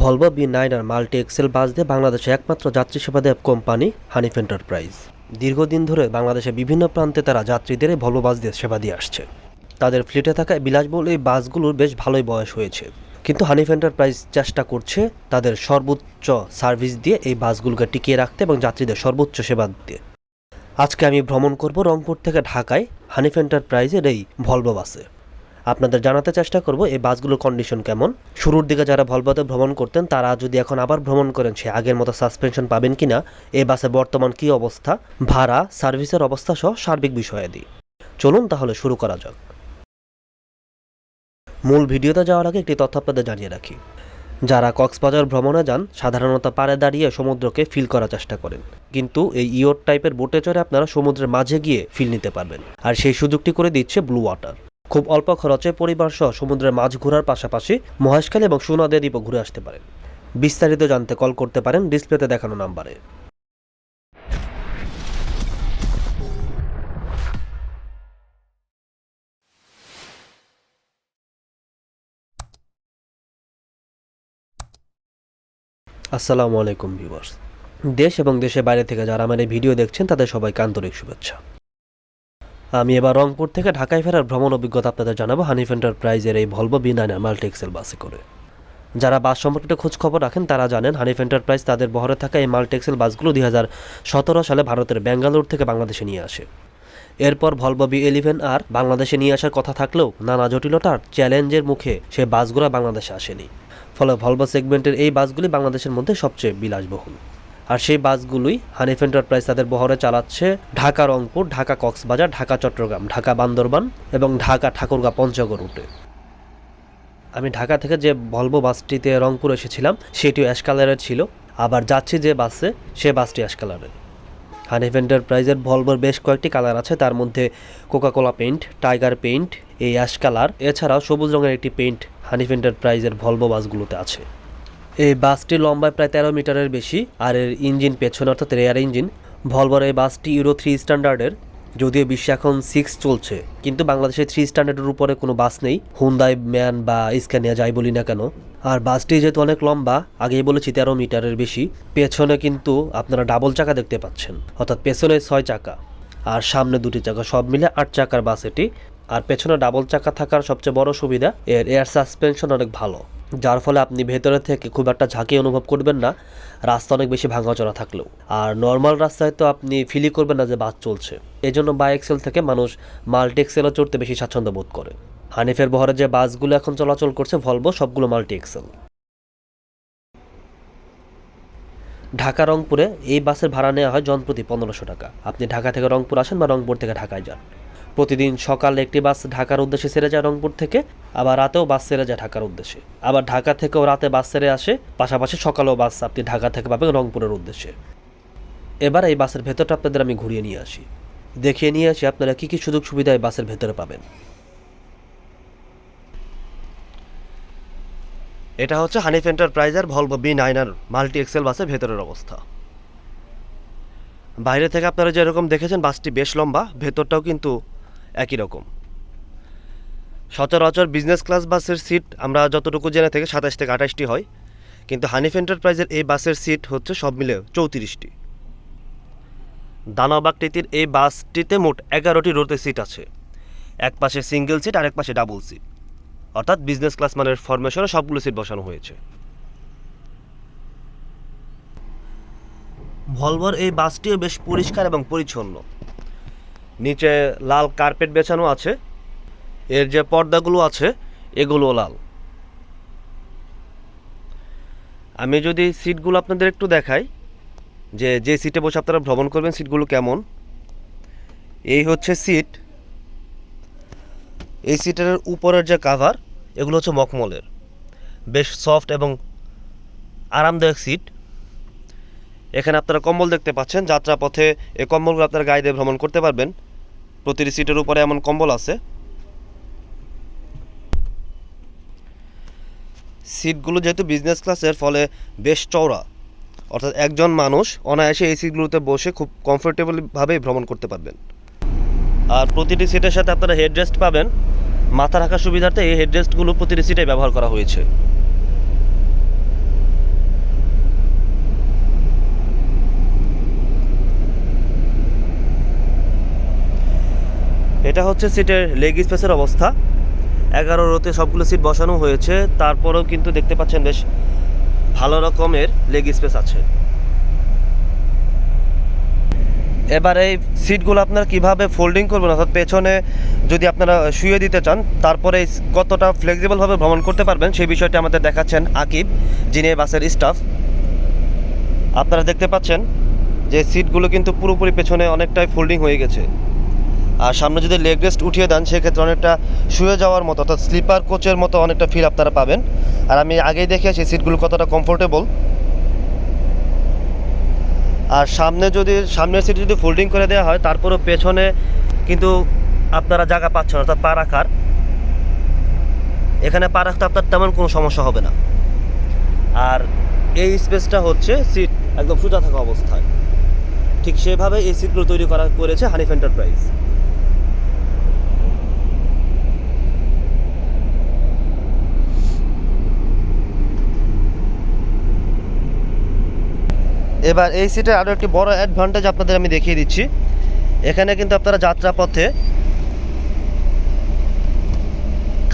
Volvo B nine R multi axle bus দিয়ে বাংলাদেশে একমাত্র যাত্রী সেবা দেয় কোম্পানি হানিফ এন্টারপ্রাইজ দীর্ঘদিন ধরে বাংলাদেশে বিভিন্ন প্রান্তে তারা যাত্রীদের ভলভো বাস দিয়ে সেবা দিয়ে আসছে। তাদের ফ্লিটে থাকা বিলাসবহুল এই বাসগুলোর বেশ ভালোই বয়স হয়েছে। কিন্তু হানিফ এন্টারপ্রাইজ চেষ্টা করছে তাদের সর্বোচ্চ সার্ভিস দিয়ে এই বাসগুলোকে টিকিয়ে রাখতে এবং যাত্রীদের সর্বোচ্চ সেবা দিতে। আজকে আমি ভ্রমণ করব রংপুর থেকে ঢাকায় হানিফ এন্টারপ্রাইজের এই ভলভো বাসে। আপনাদের জানাতে চেষ্টা করব এই বাসগুলোর কন্ডিশন কেমন। শুরুর দিকে যারা ভলভোতে ভ্রমণ করতেন, তারা যদি এখন আবার ভ্রমণ করেন, সে আগের মতো সাসপেনশন পাবেন কিনা এই বাসে বর্তমান কী অবস্থা, ভাড়া সার্ভিসের অবস্থা সহ সার্বিক বিষয়াদি চলুন তাহলে শুরু করা যাক। মূল ভিডিওতে যাওয়ার আগে একটি তথ্য আপনাদের জানিয়ে রাখি। যারা কক্সবাজার ভ্রমণে যান, সাধারণত পাড়ে দাঁড়িয়ে সমুদ্রকে ফিল করার চেষ্টা করেন। কিন্তু এই ইয়ট টাইপের বোটে চড়ে আপনারা সমুদ্রের মাঝে গিয়ে ফিল নিতে পারবেন। আর সেই সুযোগটি করে দিচ্ছে ব্লু ওয়াটার খুব অল্প খরচে পরিবার সহ সমুদ্রের মাছ ঘোরার পাশাপাশি মহেশখালী এবং সোনাদিয়া দ্বীপও ঘুরে আসতে পারেন। বিস্তারিত জানতে কল করতে পারেন ডিসপ্লেতে দেখানো নাম্বারে। আসসালামু আলাইকুম ভিউয়ার্স। দেশ এবং দেশের বাইরে থেকে যারা আমার এই ভিডিও দেখছেন, তাদের সবাইকে আন্তরিক শুভেচ্ছা। আমি এবার রংপুর থেকে ঢাকায় ফেরার ভ্রমণ অভিজ্ঞতা আপনাদের জানাব হানিফ এন্টারপ্রাইজের এই Volvo B nine multi axle বাসে করে। যারা বাস সম্পর্কিত খোঁজ খবর রাখেন, তারা জানেন হানিফ এন্টারপ্রাইজ তাদের বহরে থাকা এই মাল্টি এক্সেল বাসগুলো দুই হাজার সতেরো সালে ভারতের ব্যাঙ্গালোর থেকে বাংলাদেশে নিয়ে আসে। এরপর ভলভো বি ইলেভেন আর বাংলাদেশে নিয়ে আসার কথা থাকলেও নানা জটিলতার চ্যালেঞ্জের মুখে সে বাসগুলো বাংলাদেশে আসেনি। ফলে ভলভো সেগমেন্টের এই বাসগুলি বাংলাদেশের মধ্যে সবচেয়ে বিলাসবহুল। আর সেই বাসগুলোই হানিফ এন্টারপ্রাইজ তাদের বহরে চালাচ্ছে ঢাকা রংপুর, ঢাকা কক্সবাজার, ঢাকা চট্টগ্রাম, ঢাকা বান্দরবান এবং ঢাকা ঠাকুরগাঁ পঞ্চগড় রুটে। আমি ঢাকা থেকে যে ভলভো বাসটিতে রংপুর এসেছিলাম, সেটিও অ্যাশ কালারের ছিল। আবার যাচ্ছি যে বাসে, সে বাসটি অ্যাশ কালারের। হানিফ এন্টারপ্রাইজের ভলভোর বেশ কয়েকটি কালার আছে, তার মধ্যে Coca Cola paint, Tiger paint, এই অ্যাশ কালার। এছাড়াও সবুজ রঙের একটি পেইন্ট হানিফ এন্টারপ্রাইজের ভলভো বাসগুলোতে আছে। এই বাসটি লম্বায় প্রায় তেরো মিটারের বেশি, আর এর ইঞ্জিন পেছনে অর্থাৎ রেয়ার ইঞ্জিন ভলভোর এই বাসটি ইউরো থ্রি স্ট্যান্ডার্ডের যদিও বিশ্বে এখন সিক্স চলছে। কিন্তু বাংলাদেশে থ্রি স্ট্যান্ডার্ডের উপরে কোনো বাস নেই। হুন্দাই ম্যান বা স্ক্যানিয়া যাই বলি না কেন। আর বাসটি যেহেতু অনেক লম্বা, আগেই বলেছি তেরো মিটারের বেশি, পেছনে কিন্তু আপনারা ডাবল চাকা দেখতে পাচ্ছেন। অর্থাৎ পেছনে ছয় চাকা, আর সামনে দুটি চাকা, সব মিলে আট চাকার বাস এটি। আর পেছনে ডাবল চাকা থাকার সবচেয়ে বড় সুবিধা, এর এয়ার সাসপেনশন অনেক ভালো। যার ফলে আপনি ভেতরে থেকে খুব একটা ঝাঁকি অনুভব করবেন না। রাস্তা অনেক বেশি ভাঙাচড়া থাকলেও। আর নর্মাল রাস্তায় তো আপনি ফিলই করবেন না যে বাস চলছে। এই জন্য বাই এক্সেল থেকে মানুষ মাল্টি এক্সেলও চড়তে বেশি স্বাচ্ছন্দ্য বোধ করে। হানিফের বহরে যে বাসগুলো এখন চলাচল করছে ভলভো সবগুলো মাল্টি এক্সেল ঢাকা রংপুরে এই বাসের ভাড়া নেওয়া হয় জনপ্রতি পনেরোশো টাকা। আপনি ঢাকা থেকে রংপুর আসেন বা রংপুর থেকে ঢাকায় যান। প্রতিদিন সকালে একটি বাস ঢাকার উদ্দেশ্যে সেরে যায় রংপুর থেকে, আবার রাতেও বাস সেরে যায় ঢাকার উদ্দেশ্যে। আবার ঢাকা থেকেও রাতে বাস সেরে আসে, পাশাপাশি সকালেও বাস আপনি ঢাকা থেকে পাবেন রংপুরের উদ্দেশ্যে। এবার এই বাসের ভেতরটা আপনাদের আমি ঘুরিয়ে নিয়ে আসি। দেখিয়ে নিয়ে আসি আপনারা কী কী সুযোগ সুবিধা এই বাসের ভেতরে পাবেন। এটা হচ্ছে হানিফ এন্টারপ্রাইজের ভলভো বি নাইনার মাল্টি এক্সেল বাসের ভেতরের অবস্থা। বাইরে থেকে আপনারা যেরকম দেখেছেন, বাসটি বেশ লম্বা, ভেতরটাও কিন্তু একই রকম। সচরাচর বিজনেস ক্লাস বাসের সিট আমরা যতটুকু জেনে থেকে সাতাশ থেকে আঠাশটি হয়, কিন্তু হানিফ এন্টারপ্রাইজের এই বাসের সিট হচ্ছে সব মিলে চৌত্রিশটি। দানাবাগটিতির এই বাসটিতে মোট এগারোটি রোতে সিট আছে। এক পাশে সিঙ্গেল সিট আর এক পাশে ডাবল সিট অর্থাৎ বিজনেস ক্লাস মানের ফরমেশনে সবগুলো সিট বসানো হয়েছে। ভলভোর এই বাসটিও বেশ পরিষ্কার এবং পরিচ্ছন্ন। নিচে লাল কার্পেট বেছানো আছে। এর যে পর্দাগুলো আছে, এগুলো লাল। আমি যদি সিটগুলো আপনাদের একটু দেখাই, যে যে সিটে বসে আপনারা ভ্রমণ করবেন, সিটগুলো কেমন? এই হচ্ছে সিট। এই সিটের উপরের যে কাভার এগুলো হচ্ছে মখমলের। বেশ সফট এবং আরামদায়ক সিট। এখানে আপনারা কম্বল দেখতে পাচ্ছেন, যাত্রাপথে এই কম্বলগুলো আপনারা গায়ে দিয়ে ভ্রমণ করতে পারবেন। প্রতিটি সিটের উপরে এমন কম্বল আছে। সিটগুলো যেহেতু বিজনেস ক্লাসের ফলে বেশ চওড়া। অর্থাৎ একজন মানুষ অনায়াসে এই সিটগুলোতে বসে খুব কমফোর্টেবলভাবে ভ্রমণ করতে পারবেন। আর প্রতিটি সিটের সাথে আপনারা হেডরেস্ট পাবেন। মাথা রাখার সুবিধার্থে এই হেডরেস্টগুলো প্রতিটি সিটে ব্যবহার করা হয়েছে। এটা হচ্ছে সিটের লেগ স্পেসের অবস্থা। এগারো রোতে সবগুলো সিট বসানো হয়েছে। তারপরেও কিন্তু দেখতে পাচ্ছেন বেশ ভালো রকমের লেগ স্পেস আছে। এবার এই সিটগুলো আপনারা কীভাবে ফোল্ডিং করবেন? অর্থাৎ পেছনে যদি আপনারা শুয়ে দিতে চান, তারপরে কতটা ফ্লেক্সিবলভাবে ভ্রমণ করতে পারবেন, সেই বিষয়টি আমাদের দেখাচ্ছেন আকিব, যিনি বাসের স্টাফ আপনারা দেখতে পাচ্ছেন যে সিটগুলো কিন্তু পুরোপুরি পেছনে অনেকটাই ফোল্ডিং হয়ে গেছে। আর সামনে যদি লেগ রেস্ট উঠিয়ে দেন, সেক্ষেত্রে অনেকটা শুয়ে যাওয়ার মতো, অর্থাৎ স্লিপার কোচের মতো অনেকটা ফিল আপনারা পাবেন। আর আমি আগেই দেখিয়েছি সিটগুলো কতটা কমফোর্টেবল আর সামনে যদি, সামনের সিট যদি ফোল্ডিং করে দেওয়া হয়, তারপরেও পেছনে কিন্তু আপনারা জায়গা পাচ্ছেন অর্থাৎ পা রাখার। এখানে পা রাখতে আপনার তেমন কোনো সমস্যা হবে না। আর এই স্পেসটা হচ্ছে সিট একদম সোজা থাকা অবস্থায়। ঠিক সেভাবে এই সিটগুলো তৈরি করা করেছে হানিফ এন্টারপ্রাইজ এবার এই সিটের আরও একটি বড় অ্যাডভান্টেজ আপনাদের আমি দেখিয়ে দিচ্ছি। এখানে কিন্তু আপনারা যাত্রাপথে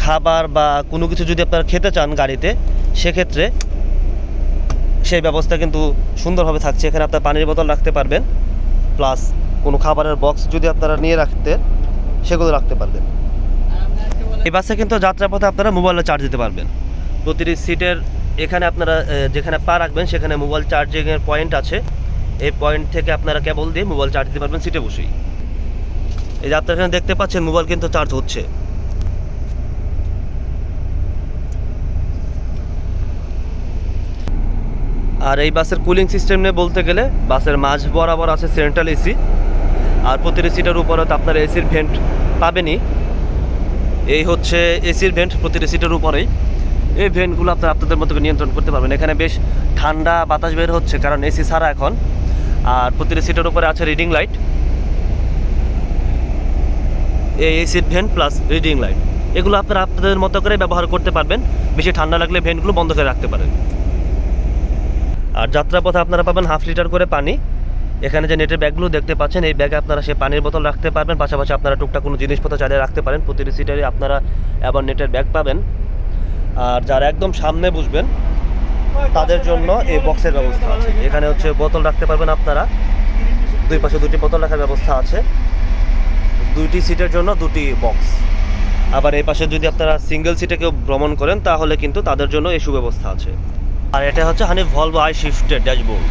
খাবার বা কোনো কিছু যদি আপনারা খেতে চান গাড়িতে, সেক্ষেত্রে সেই ব্যবস্থা কিন্তু সুন্দরভাবে থাকছে। এখানে আপনার পানির বোতল রাখতে পারবেন প্লাস কোনো খাবারের বক্স যদি আপনারা নিয়ে রাখতে, সেগুলো রাখতে পারবেন। এই বাসে কিন্তু যাত্রাপথে আপনারা মোবাইলে চার্জ দিতে পারবেন। প্রতিটি সিটের এখানে আপনারা যেখানে পা রাখবেন, সেখানে মোবাইল চার্জিংয়ের পয়েন্ট আছে। এই পয়েন্ট থেকে আপনারা কেবল দিয়ে মোবাইল চার্জ দিতে পারবেন সিটে বসেই। এই যে আপনারা এখানে দেখতে পাচ্ছেন মোবাইল কিন্তু চার্জ হচ্ছে। আর এই বাসের কুলিং সিস্টেম নিয়ে বলতে গেলে, বাসের মাঝ বরাবর আছে সেন্ট্রাল এসি আর প্রতিটি সিটের উপরে তো আপনারা এসির ভেন্ট পাবেনই। এই হচ্ছে এসির ভেন্ট প্রতিটি সিটের উপরেই। এই ভেন্টগুলো আপনারা আপনাদের মতো নিয়ন্ত্রণ করতে পারবেন। এখানে বেশ ঠান্ডা বাতাস বের হচ্ছে, কারণ এসি ছাড়া এখন। আর প্রতিটি সিটের উপরে আছে রিডিং লাইট এই এসির ভেন্ট প্লাস রিডিং লাইট এগুলো আপনারা আপনাদের মতো করে ব্যবহার করতে পারবেন। বেশি ঠান্ডা লাগলে ভেন্টগুলো বন্ধ করে রাখতে পারেন। আর যাত্রাপথে আপনারা পাবেন হাফ লিটার করে পানি। এখানে যে নেটের ব্যাগগুলো দেখতে পাচ্ছেন, এই ব্যাগে আপনারা সে পানির বোতল রাখতে পারবেন। পাশাপাশি আপনারা টুকটাক কোনো জিনিসপত্র চালিয়ে রাখতে পারেন। প্রতিটি সিটারে আপনারা আবার নেটের ব্যাগ পাবেন। আর যারা একদম সামনে বসবেন তাদের জন্য এই বক্সের ব্যবস্থা আছে। এখানে হচ্ছে বোতল রাখতে পারবেন আপনারা। দুই পাশে দুটি বোতল রাখার ব্যবস্থা আছে। দুইটি সিটের জন্য দুটি বক্স আবার এই পাশে যদি আপনারা সিঙ্গেল সিটে কেউ ভ্রমণ করেন, তাহলে কিন্তু তাদের জন্য এই সুব্যবস্থা আছে। আর এটা হচ্ছে হানি ভলভো আই শিফটের ড্যাশবোর্ড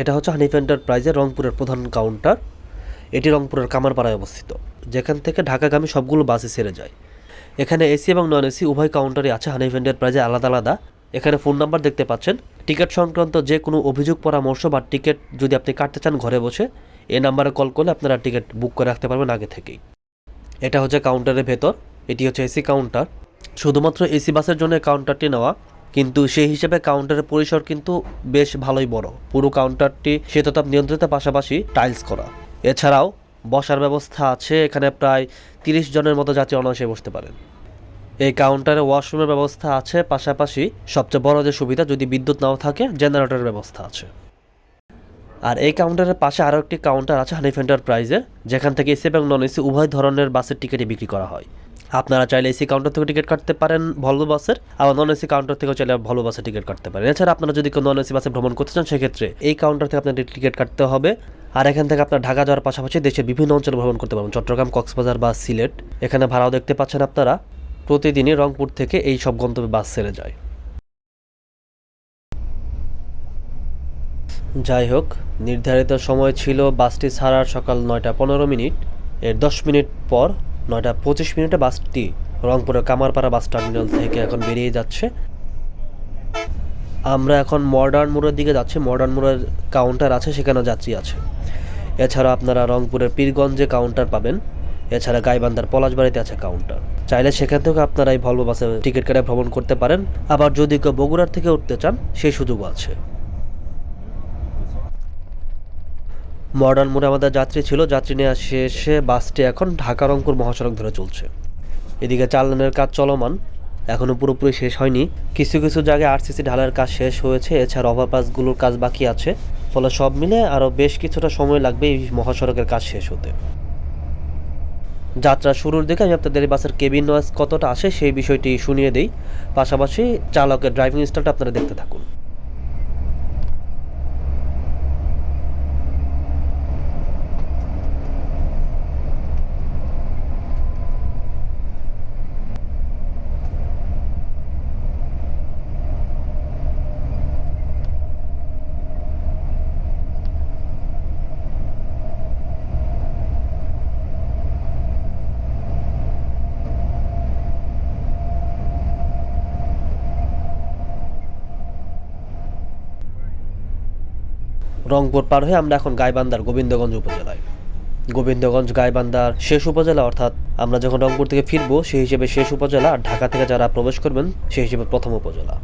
এটা হচ্ছে হানিফ এন্টারপ্রাইজের রংপুরের প্রধান কাউন্টার এটি রংপুরের কামারপাড়ায় অবস্থিত। যেখান থেকে ঢাকাগামী সবগুলো বাসে ছেড়ে যায়। এখানে এসি এবং নন এসি উভয় কাউন্টারই আছে। হানিফ এন্টারপ্রাইজে আলাদা আলাদা। এখানে ফোন নাম্বার দেখতে পাচ্ছেন। টিকিট সংক্রান্ত যে কোনো অভিযোগ, পরামর্শ বা টিকিট যদি আপনি কাটতে চান ঘরে বসে, এই নাম্বারে কল করলে আপনারা টিকিট বুক করে রাখতে পারবেন আগে থেকেই। এটা হচ্ছে কাউন্টারের ভেতর। এটি হচ্ছে এসি কাউন্টার শুধুমাত্র এসি বাসের জন্য কাউন্টারটি নেওয়া। কিন্তু সেই হিসেবে কাউন্টারের পরিসর কিন্তু বেশ ভালোই বড়। পুরো কাউন্টারটি শীততাপ নিয়ন্ত্রিত পাশাপাশি টাইলস করা। এছাড়াও বসার ব্যবস্থা আছে, এখানে প্রায় তিরিশ জনের মতো যাত্রী অনায়াসে বসতে পারেন। এই কাউন্টারে ওয়াশরুমের ব্যবস্থা আছে, পাশাপাশি সবচেয়ে বড় যে সুবিধা, যদি বিদ্যুৎ নাও থাকে, জেনারেটরের ব্যবস্থা আছে। আর এই কাউন্টারের পাশে আরও একটি কাউন্টার আছে হানিফ এন্টারপ্রাইজের যেখান থেকে এসি এবং নন এসি উভয় ধরনের বাসের টিকিটই বিক্রি করা হয়। আপনারা চাইলে এসি কাউন্টার থেকে টিকিট কাটতে পারেন ভলভো বাসের, আবার নন এসি কাউন্টার থেকেও চাইলে ভলভো বাসে টিকিট কাটতে পারেন। এছাড়া আপনারা যদি কোনো নন এসি বাসে ভ্রমণ করতে চান, সেক্ষেত্রে এই কাউন্টার থেকে আপনাদের টিকিট কাটতে হবে। আর এখান থেকে আপনার ঢাকা যাওয়ার পাশাপাশি দেশের বিভিন্ন অঞ্চলে ভ্রমণ করতে পারবেন। চট্টগ্রাম, কক্সবাজার বা সিলেট, এখানে ভাড়াও দেখতে পাচ্ছেন আপনারা। প্রতিদিনই রংপুর থেকে এই সব গন্তব্যে বাস ছেড়ে যায়। যাই হোক, নির্ধারিত সময় ছিল বাসটি ছাড়ার সকাল নয়টা পনেরো মিনিট। এর দশ মিনিট পর নয়টা পঁচিশ মিনিটে বাসটি রংপুরের কামারপাড়া বাস টার্মিনাল থেকে এখন বেরিয়ে যাচ্ছে। আমরা এখন মডার্ন মোড়ের দিকে যাচ্ছি। মডার্ন মোড়ের কাউন্টার আছে সেখানে যাত্রী আছে। এছাড়া আপনারা রংপুরের পীরগঞ্জে কাউন্টার পাবেন। এছাড়া গাইবান্ধার পলাশবাড়িতে আছে কাউন্টার। চাইলে সেখান থেকে আপনারা এই ভলভো বাসে টিকিট কেটে ভ্রমণ করতে পারেন। আবার যদি কেউ বগুড়ার থেকে উঠতে চান, সেই সুযোগও আছে। মডার্ন মোড়ে আমাদের যাত্রী ছিল। যাত্রী নেওয়া শেষে বাসটি এখন ঢাকা রংপুর মহাসড়ক ধরে চলছে। এদিকে চালানের কাজ চলমান। এখনও পুরোপুরি শেষ হয়নি। কিছু কিছু জায়গায় আরসিসি ঢালার কাজ শেষ হয়েছে। এছাড়া ওভারপাসগুলোর কাজ বাকি আছে। ফলে সব মিলে আরও বেশ কিছুটা সময় লাগবে এই মহাসড়কের কাজ শেষ হতে। যাত্রা শুরুর দিকে আমি আপনাদের বাসের কেবিন নয়েজ কতটা আসে সেই বিষয়টি শুনিয়ে দিই। পাশাপাশি চালকের ড্রাইভিং স্টাইলটা আপনারা দেখতে থাকুন। রংপুর পার হয়ে আমরা এখন গাইবান্ধার গোবিন্দগঞ্জ উপজেলায়। গোবিন্দগঞ্জ গাইবান্ধার শেষ উপজেলা, অর্থাৎ আমরা যখন রংপুর থেকে ফিরবো, সেই হিসেবে শেষ উপজেলা আর ঢাকা থেকে যারা প্রবেশ করবেন, সেই হিসেবে প্রথম উপজেলা।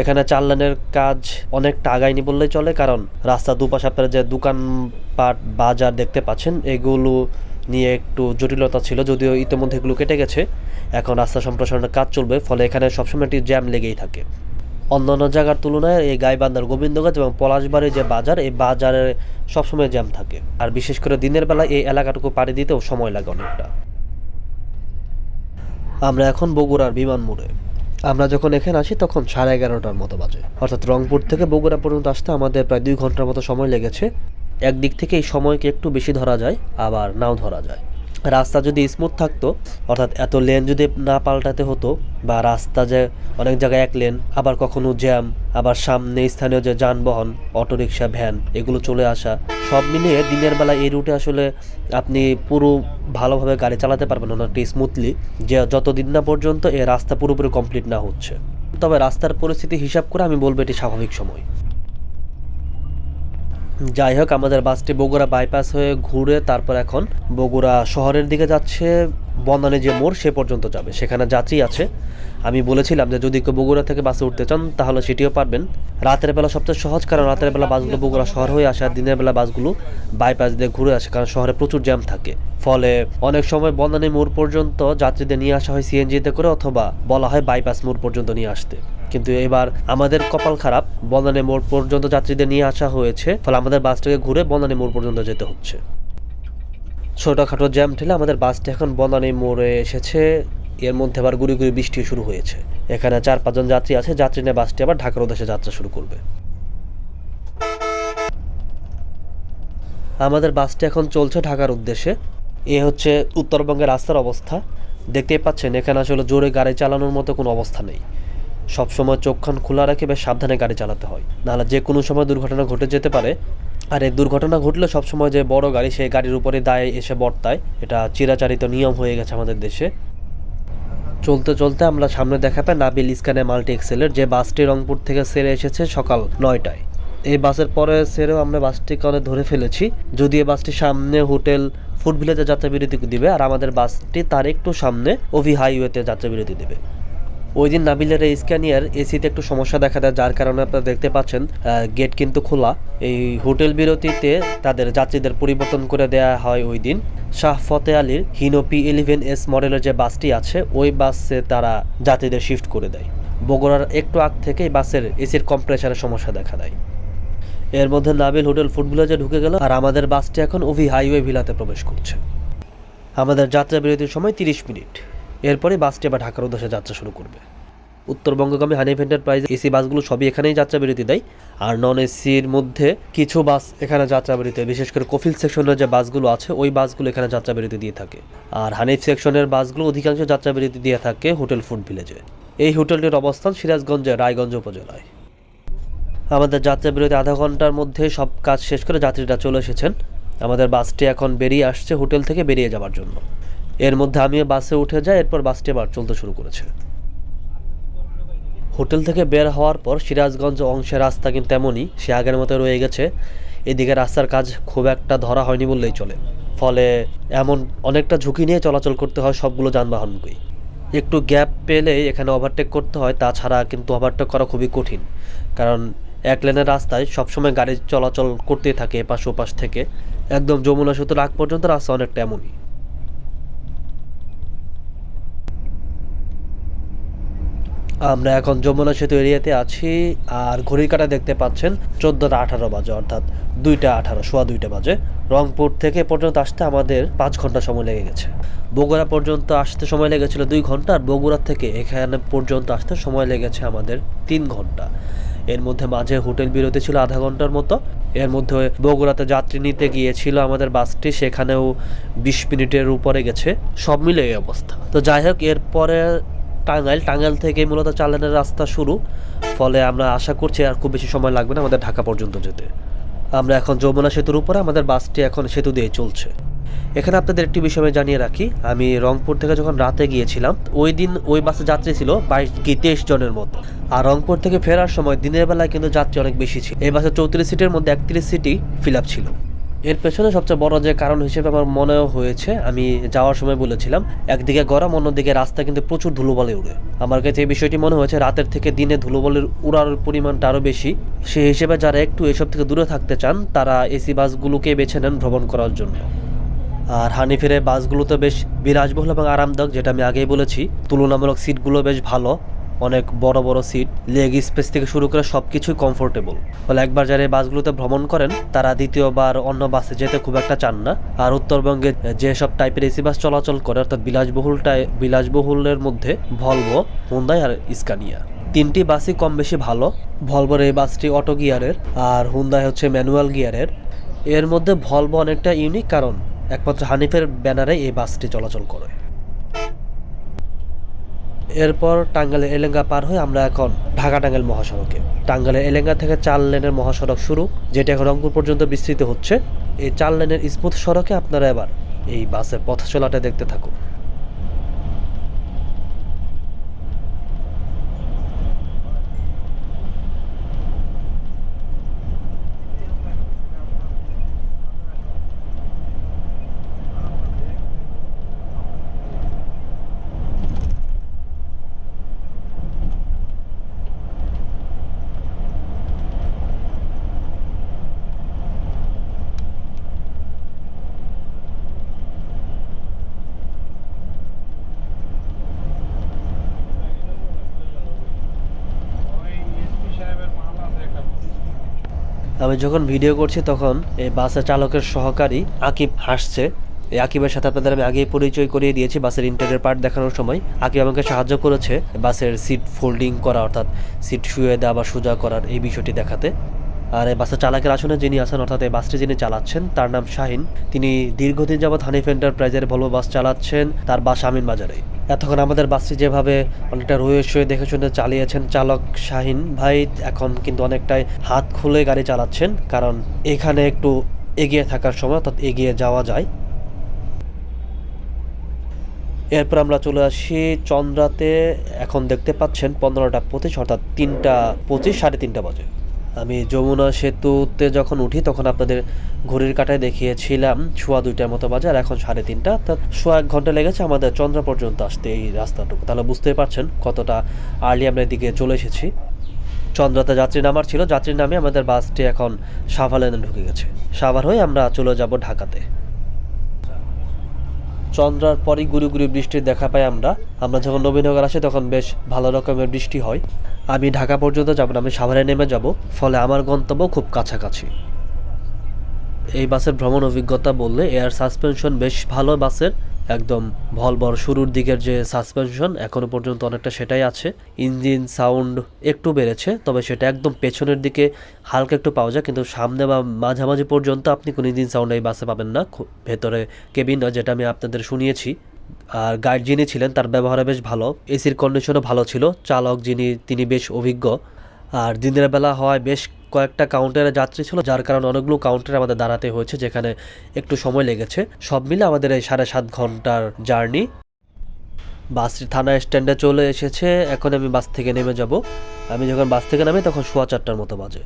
এখানে চার লেনের কাজ অনেকটা আগায়নি বললেই চলে, কারণ রাস্তা দুপাশে আপনারা যে দোকানপাট, বাজার দেখতে পাচ্ছেন, এগুলো নিয়ে একটু জটিলতা ছিল, যদিও ইতিমধ্যে এগুলো কেটে গেছে। এখন রাস্তা সম্প্রসারণের কাজ চলবে, ফলে এখানে সবসময় একটি জ্যাম লেগেই থাকে। অন্যান্য জায়গার তুলনায় এই গাইবান্ধার গোবিন্দগঞ্জ এবং পলাশবাড়ির যে বাজার, এই বাজারে সবসময় জ্যাম থাকে। আর বিশেষ করে দিনের বেলায় এই এলাকাটুকু পাড়ি দিতেও সময় লাগে অনেকটা। আমরা এখন বগুড়ার বিমান মোড়ে। আমরা যখন এখানে আসি, তখন সাড়ে এগারোটার মতো বাজে। অর্থাৎ রংপুর থেকে বগুড়া পর্যন্ত আসতে আমাদের প্রায় দুই ঘণ্টার মতো সময় লেগেছে। একদিক থেকে এই সময়কে একটু বেশি ধরা যায়, আবার নাও ধরা যায়। রাস্তা যদি স্মুথ থাকতো, অর্থাৎ এত লেন যদি না পাল্টাতে হতো, বা রাস্তা যে অনেক জায়গায় এক লেন আবার কখনো জ্যাম আবার সামনে স্থানীয় যে যানবাহন, অটোরিকশা ভ্যান এগুলো চলে আসা, সব মিলিয়ে দিনের বেলা এই রুটে আসলে আপনি পুরো ভালোভাবে গাড়ি চালাতে পারবেন অনেকটা স্মুথলি যে যতদিন না পর্যন্ত এই রাস্তা পুরোপুরি কমপ্লিট না হচ্ছে। তবে রাস্তার পরিস্থিতি হিসাব করে আমি বলব এটি স্বাভাবিক সময়। যাই হোক আমাদের বাসটি বগুড়া বাইপাস হয়ে ঘুরে তারপর এখন বগুড়া শহরের দিকে যাচ্ছে। বনানী যে মোড়, সে পর্যন্ত যাবে। সেখানে যাত্রী আছে। আমি বলেছিলাম যে, যদি কেউ বগুড়া থেকে বাসে উঠতে চান, তাহলে সেটিও পারবেন। রাতের বেলা সবচেয়ে সহজ কারণ, রাতের বেলা বাসগুলো বগুড়া শহর হয়ে আসে আর দিনের বেলা বাসগুলো বাইপাস দিয়ে ঘুরে আসে, কারণ শহরে প্রচুর জ্যাম থাকে। ফলে অনেক সময় বনানী মোড় পর্যন্ত যাত্রীদের নিয়ে আসা হয় সিএনজিতে করে, অথবা বলা হয় বাইপাস মোড় পর্যন্ত নিয়ে আসতে। কিন্তু এবার আমাদের কপাল খারাপ। বনানী মোড় পর্যন্ত যাত্রীদের নিয়ে আসা হয়েছে। ফলে আমাদের বাসটাকে ঘুরে বনানী মোড় পর্যন্ত যেতে হচ্ছে। ছোটোখাটো জ্যাম ঠেলে আমাদের বাসটি এখন বনানী মোড়ে এসেছে। এর মধ্যে আবার গুড়ি গুড়ি বৃষ্টি শুরু হয়েছে। এখানে চার, পাঁচজন যাত্রী আছে। যাত্রী নিয়ে বাসটি আবার ঢাকার উদ্দেশ্যে যাত্রা শুরু করবে। আমাদের বাসটি এখন চলছে ঢাকার উদ্দেশ্যে। এ হচ্ছে উত্তরবঙ্গের রাস্তার অবস্থা। দেখতেই পাচ্ছেন, এখানে আসলে জোরে গাড়ি চালানোর মতো কোনো অবস্থা নেই। সবসময় চোখখান খোলা রেখে বেশ সাবধানে গাড়ি চালাতে হয়। নাহলে যে কোনো সময় দুর্ঘটনা ঘটে যেতে পারে। আর এই দুর্ঘটনা ঘটলে সবসময় যে বড় গাড়ি, সেই গাড়ির উপরে দায় এসে বর্তায়। এটা চিরাচারিত নিয়ম হয়ে গেছে আমাদের দেশে। চলতে চলতে আমরা সামনে দেখা পাই নাবিল ইস্কানে মাল্টি এক্সেলের যে বাসটি রংপুর থেকে সেরে এসেছে সকাল নয়টায়। এই বাসের পরে সেরেও আমরা বাসটি করে ধরে ফেলেছি। যদি এই বাসটি সামনে হোটেল, ফুড ভিলেজে যাত্রা বিরতি দিবে, আর আমাদের বাসটি তার একটু সামনে ওভি হাইওয়েতে যাত্রা বিরতি দেবে। ওই দিন নাবিলের এই স্ক্যানিয়ার এসিতে একটু সমস্যা দেখা দেয়, যার কারণে আপনারা দেখতে পাচ্ছেন গেট কিন্তু খোলা। এই হোটেল বিরতিতে তাদের যাত্রীদের পরিবর্তন করে দেয়া হয় ওই দিন। শাহ ফতে আলীর হিনো পি ইলেভেন এস মডেলের যে বাসটি আছে, ওই বাসে তারা যাত্রীদের শিফট করে দেয়। বগুড়ার একটু আগ থেকে বাসের এসির কম্প্রেসারের সমস্যা দেখা দেয়। এর মধ্যে নাবিল হোটেল ফুড ভিলেজে ঢুকে গেল, আর আমাদের বাসটি এখন ওভি হাইওয়ে ভিলাতে প্রবেশ করছে। আমাদের যাত্রা বিরতির সময় তিরিশ মিনিট। এরপরে বাসটি আবার ঢাকার উদ্দেশ্যে যাত্রা শুরু করবে। উত্তরবঙ্গগামী হানিফ এন্টারপ্রাইজ এসি বাসগুলো সবই এখানেই যাত্রা বিরতি দেয়, আর নন এসির মধ্যে কিছু বাস এখানে যাত্রা বিরতি। বিশেষ করে কফিল সেকশনের যে বাসগুলো আছে, ওই বাসগুলো এখানে যাত্রা বিরতি দিয়ে থাকে। আর হানিফ সেকশনের বাসগুলো অধিকাংশ যাত্রা বিরতি দিয়ে থাকে হোটেল ফুড ভিলেজে। এই হোটেলটির অবস্থান সিরাজগঞ্জের রায়গঞ্জ উপজেলায়। আমাদের যাত্রা বিরতি আধা ঘণ্টার মধ্যে সব কাজ শেষ করে যাত্রীরা চলে এসেছেন। আমাদের বাসটি এখন বেরিয়ে আসছে হোটেল থেকে বেরিয়ে যাওয়ার জন্য। এর মধ্যে আমিও বাসে উঠে যাই, এরপর বাসটি আবার চলতে শুরু করেছে। হোটেল থেকে বের হওয়ার পর সিরাজগঞ্জ অংশের রাস্তা কিন্তু তেমনই, সে আগের মতো রয়ে গেছে। এদিকে রাস্তার কাজ খুব একটা ধরা হয়নি বললেই চলে। ফলে এমন অনেকটা ঝুঁকি নিয়ে চলাচল করতে হয় সবগুলো যানবাহনকেই। একটু গ্যাপ পেলে এখানে ওভারটেক করতে হয়, তাছাড়া কিন্তু ওভারটেক করা খুবই কঠিন। কারণ এক লেনের রাস্তায় সবসময় গাড়ি চলাচল করতেই থাকে এপাশ ওপাশ থেকে। একদম যমুনা সেতুর আগ পর্যন্ত রাস্তা অনেকটা এমনই। আমরা এখন যমুনা সেতু এরিয়াতে আছি, আর ঘড়ির কাটা দেখতে পাচ্ছেন চোদ্দটা আঠারো বাজে, অর্থাৎ দুইটা আঠারো, সোয়া দুইটা বাজে। রংপুর থেকে পর্যন্ত আসতে আমাদের পাঁচ ঘণ্টা সময় লেগে গেছে। বগুড়া পর্যন্ত আসতে সময় লেগেছিল দুই ঘণ্টা, আর বগুড়া থেকে এখানে পর্যন্ত আসতে সময় লেগেছে আমাদের তিন ঘণ্টা। এর মধ্যে মাঝে হোটেল বিরতি ছিল আধা ঘণ্টার মতো। এর মধ্যে বগুড়াতে যাত্রী নিতে গিয়েছিল আমাদের বাসটি, সেখানেও বিশ মিনিটের উপরে গেছে। সব মিলে এই অবস্থা। তো যাই হোক, এরপরে টাঙ্গাইল টাঙ্গাইল থেকে মূলত চালানের রাস্তা শুরু। ফলে আমরা আশা করছি আর খুব বেশি সময় লাগবে না আমাদের ঢাকা পর্যন্ত যেতে। আমরা এখন যমুনা সেতুর উপরে, আমাদের বাসটি এখন সেতু দিয়ে চলছে। এখানে আপনাদের একটি বিষয় আমি জানিয়ে রাখি। আমি রংপুর থেকে যখন রাতে গিয়েছিলাম, ওই দিন ওই বাসে যাত্রী ছিল বাইশ কি তেইশ জনের মতো। আর রংপুর থেকে ফেরার সময় দিনের বেলায় কিন্তু যাত্রী অনেক বেশি ছিল। এই বাসে চৌত্রিশ সিটের মধ্যে একত্রিশ সিটই ফিল ছিল। এর পেছনে সবচেয়ে বড় যে কারণ হিসেবে আমার মনে হয়েছে, আমি যাওয়ার সময় বলেছিলাম, একদিকে গরম, অন্যদিকে রাস্তা কিন্তু প্রচুর ধুলোবলে উড়ে। আমার কাছে এই বিষয়টি মনে হয়েছে, রাতের থেকে দিনে ধুলোবলের উড়ার পরিমাণটা আরও বেশি। সেই হিসেবে যারা একটু এসব থেকে দূরে থাকতে চান, তারা এসি বাসগুলোকে বেছে নেন ভ্রমণ করার জন্য। আর হানিফের বাসগুলো তো বেশ বিলাসবহুল এবং আরামদায়ক, যেটা আমি আগেই বলেছি, তুলনামূলক সিটগুলো বেশ ভালো। অনেক বড় বড় সিট লেগ স্পেস থেকে শুরু করে সব কিছুই কমফোর্টেবল ফলে একবার যারা এই বাসগুলোতে ভ্রমণ করেন, তারা দ্বিতীয়বার অন্য বাসে যেতে খুব একটা চান না। আর উত্তরবঙ্গে যেসব টাইপের এসি বাস চলাচল করে, অর্থাৎ বিলাসবহুলটাই বিলাসবহুলের মধ্যে ভলভো হুন্দাই আর স্কানিয়া তিনটি বাসই কম বেশি ভালো। ভলভোর এই বাসটি অটো গিয়ারের আর হুন্দাই হচ্ছে ম্যানুয়াল গিয়ারের এর মধ্যে ভলভো অনেকটা ইউনিক কারণ একমাত্র হানিফের ব্যানারে এই বাসটি চলাচল করে। এরপর টাঙ্গাইলের এলেঙ্গা পার হয়ে আমরা এখন ঢাকা টাঙ্গাইল মহাসড়কে। টাঙ্গাইলের এলেঙ্গা থেকে চার লেনের মহাসড়ক শুরু, যেটা এখন রংপুর পর্যন্ত বিস্তৃত হচ্ছে। এই চার লেনের স্মুথ সড়কে আপনারা এবার এই বাসের পথ চলাটা দেখতে থাকুন। আমি যখন ভিডিও করছি তখন এই বাসের চালকের সহকারী আকিব হাসছে। এই আকিবের সাথে আপনাদের আমি আগেই পরিচয় করিয়ে দিয়েছি বাসের ইন্টারিয়ার পার্ট দেখানোর সময়। আকিব আমাকে সাহায্য করেছে বাসের সিট ফোল্ডিং করা, অর্থাৎ সিট শুয়ে দেওয়া বা সোজা করার এই বিষয়টি দেখাতে। আর এই বাসের চালকের আসনে যিনি আছেন, অর্থাৎ এই বাসটি যিনি চালাচ্ছেন, তার নাম শাহিন। তিনি দীর্ঘদিন যাবৎ হানিফ এন্টারপ্রাইজের ভলভো বাস চালাচ্ছেন, তার বাস আমিন বাজারে এতক্ষণ আমাদের বাসটি যেভাবে অনেকটা রয়ে শুয়ে দেখে শুনে চালিয়েছেন চালক শাহিন, ভাই, এখন কিন্তু অনেকটাই হাত খুলে গাড়ি চালাচ্ছেন, কারণ এখানে একটু এগিয়ে থাকার সময়, অর্থাৎ এগিয়ে যাওয়া যায়। এরপর আমরা চলে আসি চন্দ্রাতে। এখন দেখতে পাচ্ছেন পনেরোটা পঁচিশ, অর্থাৎ তিনটা পঁচিশ, সাড়ে তিনটা বাজে। আমি যমুনা সেতুতে যখন উঠি, তখন আপনাদের ঘড়ির কাটায় দেখিয়েছিলাম সোয়া দুইটার মতো বাজে, আর এখন সাড়ে তিনটা। তা সোয়া এক ঘণ্টা লেগেছে, আমাদের চন্দ্র পর্যন্ত আসতে এই রাস্তাটুকু। তাহলে বুঝতেই পারছেন কতটা আর্লি আমরা এদিকে চলে এসেছি। চন্দ্রাতে যাত্রী নামার ছিল, যাত্রী নামে আমাদের বাসটি এখন সাভার লেনে ঢুকে গেছে। সাভার হয়ে আমরা চলে যাব ঢাকাতে। চন্দ্রার পরই গুরু গুরু বৃষ্টির দেখা পাই আমরা। আমরা যখন নবীনগর আসি, তখন বেশ ভালো রকমের বৃষ্টি হয়। আমি ঢাকা পর্যন্ত যাব না, আমি সাভারে নেমে যাব। ফলে আমার গন্তব্য খুব কাছাকাছি। এই বাসের ভ্রমণ অভিজ্ঞতা বললে এয়ার সাসপেনশন বেশ ভালো বাসের একদম ভলবর শুরুর দিকের যে সাসপেনশন এখনও পর্যন্ত অনেকটা সেটাই আছে। ইঞ্জিন সাউন্ড একটু বেড়েছে, তবে সেটা একদম পেছনের দিকে হালকা একটু পাওয়া যায়, কিন্তু সামনে বা মাঝামাঝি পর্যন্ত আপনি কোনো ইঞ্জিন সাউন্ড এই বাসে পাবেন না। ভেতরে কেবিন যেটা আমি আপনাদের শুনিয়েছি। আর গাইড যিনি ছিলেন, তার ব্যবহারে বেশ ভালো। এসির কন্ডিশনও ভালো ছিল। চালক যিনি, তিনি বেশ অভিজ্ঞ। আর দিনের বেলা হওয়ায় বেশ কয়েকটা কাউন্টারে যাত্রী ছিল, যার কারণে অনেকগুলো কাউন্টারে আমাদের দাঁড়াতে হয়েছে, যেখানে একটু সময় লেগেছে। সব মিলে আমাদের এই সাড়ে সাত ঘণ্টার জার্নি বাসটি থানা স্ট্যান্ডে চলে এসেছে। এখন আমি বাস থেকে নেমে যাব। আমি যখন বাস থেকে নামি, তখন সোয়া চারটার মতো বাজে।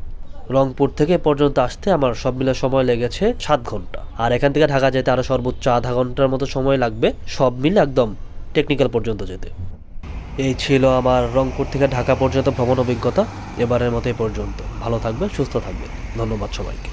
রংপুর থেকে পর্যন্ত আসতে আমার সব মিলে সময় লেগেছে সাত ঘণ্টা। আর এখান থেকে ঢাকা যেতে আরও সর্বোচ্চ আধা ঘণ্টার মতো সময় লাগবে। সব মিলে একদম টেকনিক্যাল পর্যন্ত যেতে। এই ছিল আমার রংপুর থেকে ঢাকা পর্যন্ত ভ্রমণ অভিজ্ঞতা। এবারের মতো এই পর্যন্ত। ভালো থাকবে সুস্থ থাকবে ধন্যবাদ সবাইকে।